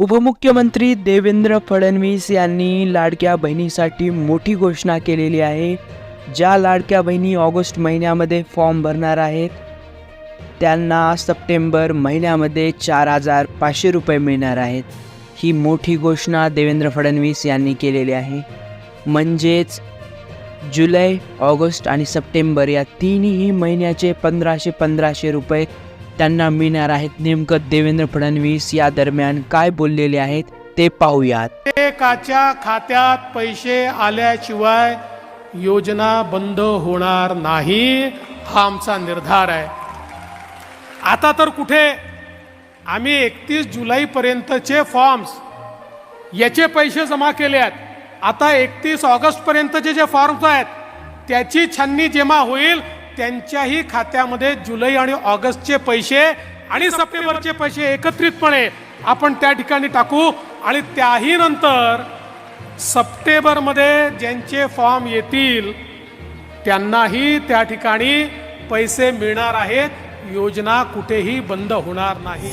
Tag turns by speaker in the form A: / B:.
A: उपमुख्यमंत्री देवेंद्र फडणवीस यांनी लाडक्या बहिणीसाठी मोठी घोषणा केलेली आहे. ज्या लाडक्या बहिणी ऑगस्ट महिन्यामध्ये फॉर्म भरणार आहेत त्यांना सप्टेंबर महिन्यामध्ये चार हजार पाचशे रुपये मिळणार आहेत. ही मोठी घोषणा देवेंद्र फडणवीस यांनी केलेली आहे. म्हणजेच जुलै ऑगस्ट आणि सप्टेंबर या तिन्ही महिन्याचे पंधराशे पंधराशे रुपये त्यांना मिळणार आहेत नेमकं देवेंद्र फडणवीस या दरम्यान काय बोललेले आहेत ते पाहूयात.
B: प्रत्येकाच्या खात्यात पैसे आल्याशिवाय योजना बंद होणार नाही हा आमचा निर्धार आहे. आता तर कुठे? आम्ही एकतीस जुलैपर्यंतचे फॉर्म्स याचे पैसे जमा केले आहेत. आता एकतीस ऑगस्टपर्यंतचे जे फॉर्म्स आहेत त्याची छाननी जेव्हा होईल त्यांच्याही खात्यामध्ये जुलै आणि ऑगस्टचे पैसे आणि सप्टेंबरचे पैसे एकत्रितपणे आपण त्या ठिकाणी टाकू आणि त्याही नंतर सप्टेंबरमध्ये ज्यांचे फॉर्म येतील त्यांनाही त्या ठिकाणी पैसे मिळणार आहेत. योजना कुठेही बंद होणार नाही.